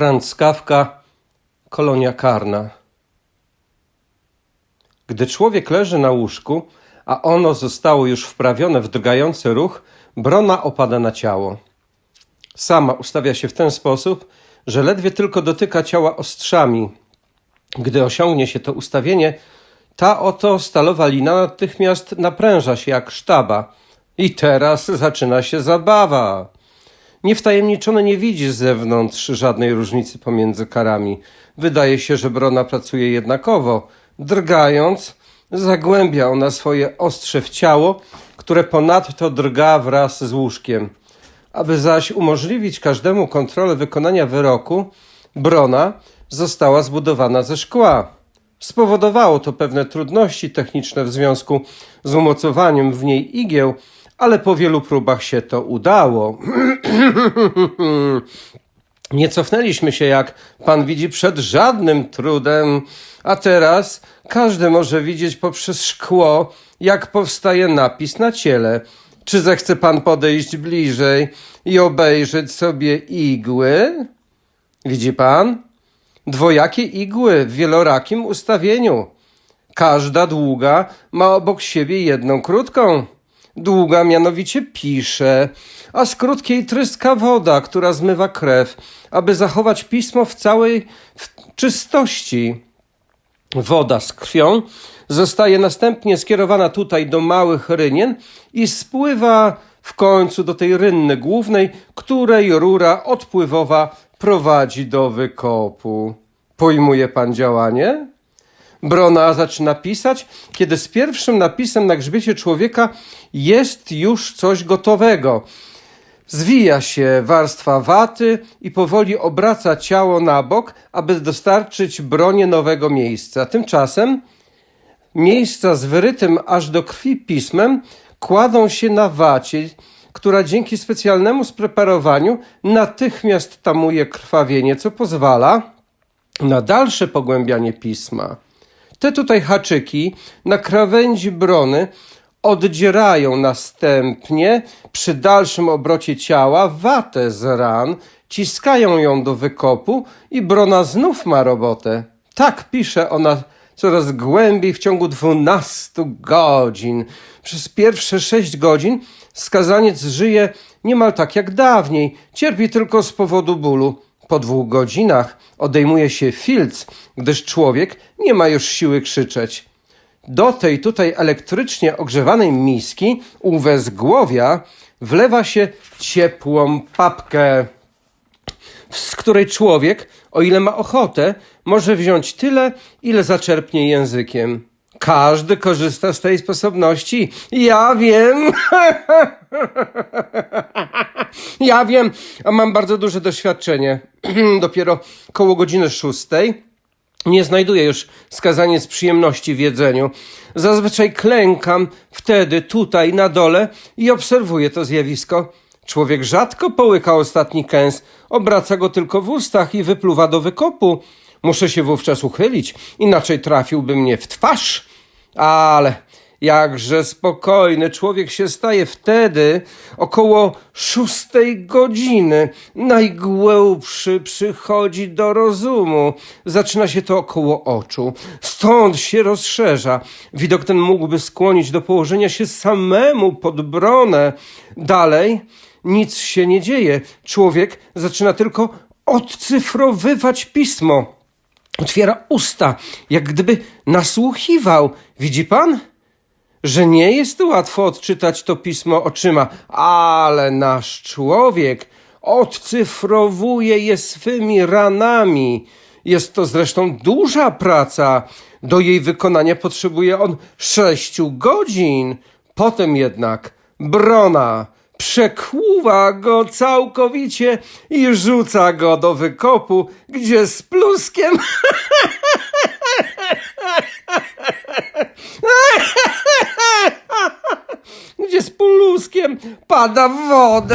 Franz Kafka, Kolonia karna. Gdy człowiek leży na łóżku, a ono zostało już wprawione w drgający ruch, brona opada na ciało. Sama ustawia się w ten sposób, że ledwie tylko dotyka ciała ostrzami. Gdy osiągnie się to ustawienie, ta oto stalowa lina natychmiast napręża się jak sztaba. I teraz zaczyna się zabawa. Niewtajemniczony nie widzi z zewnątrz żadnej różnicy pomiędzy karami. Wydaje się, że brona pracuje jednakowo. Drgając, zagłębia ona swoje ostrze w ciało, które ponadto drga wraz z łóżkiem. Aby zaś umożliwić każdemu kontrolę wykonania wyroku, brona została zbudowana ze szkła. Spowodowało to pewne trudności techniczne w związku z umocowaniem w niej igieł, ale po wielu próbach się to udało. Nie cofnęliśmy się, jak pan widzi, przed żadnym trudem, a teraz każdy może widzieć poprzez szkło, jak powstaje napis na ciele. Czy zechce pan podejść bliżej i obejrzeć sobie igły? Widzi pan? Dwojakie igły w wielorakim ustawieniu. Każda długa ma obok siebie jedną krótką. Długa mianowicie pisze, a z krótkiej tryska woda, która zmywa krew, aby zachować pismo w całej czystości. Woda z krwią zostaje następnie skierowana tutaj do małych rynien i spływa w końcu do tej rynny głównej, której rura odpływowa prowadzi do wykopu. Pojmuje pan działanie? Brona zaczyna pisać, kiedy z pierwszym napisem na grzbiecie człowieka jest już coś gotowego. Zwija się warstwa waty i powoli obraca ciało na bok, aby dostarczyć bronie nowego miejsca. Tymczasem miejsca z wyrytym aż do krwi pismem kładą się na wacie, która dzięki specjalnemu spreparowaniu natychmiast tamuje krwawienie, co pozwala na dalsze pogłębianie pisma. Te tutaj haczyki na krawędzi brony oddzierają następnie przy dalszym obrocie ciała watę z ran, ciskają ją do wykopu i brona znów ma robotę. Tak pisze ona coraz głębiej w ciągu 12 godzin. Przez pierwsze 6 godzin skazaniec żyje niemal tak jak dawniej, cierpi tylko z powodu bólu. Po dwóch godzinach odejmuje się filc, gdyż człowiek nie ma już siły krzyczeć. Do tej tutaj elektrycznie ogrzewanej miski u wezgłowia wlewa się ciepłą papkę, z której człowiek, o ile ma ochotę, może wziąć tyle, ile zaczerpnie językiem. Każdy korzysta z tej sposobności. Ja wiem. ja wiem, a mam bardzo duże doświadczenie. Dopiero koło godziny szóstej nie znajduję już skazaniec przyjemności w jedzeniu. Zazwyczaj klękam wtedy tutaj na dole i obserwuję to zjawisko. Człowiek rzadko połyka ostatni kęs, obraca go tylko w ustach i wypluwa do wykopu. Muszę się wówczas uchylić, inaczej trafiłby mnie w twarz. Ale jakże spokojny człowiek się staje wtedy, około szóstej godziny. Najgłębszy przychodzi do rozumu. Zaczyna się to około oczu. Stąd się rozszerza. Widok ten mógłby skłonić do położenia się samemu pod bronę. Dalej nic się nie dzieje. Człowiek zaczyna tylko odcyfrowywać pismo. Otwiera usta, jak gdyby nasłuchiwał. Widzi pan? Że nie jest łatwo odczytać to pismo oczyma, ale nasz człowiek odcyfrowuje je swymi ranami. Jest to zresztą duża praca. Do jej wykonania potrzebuje on sześciu godzin. Potem jednak Brona przekłuwa go całkowicie i rzuca go do wykopu, gdzie z pluskiem pada w.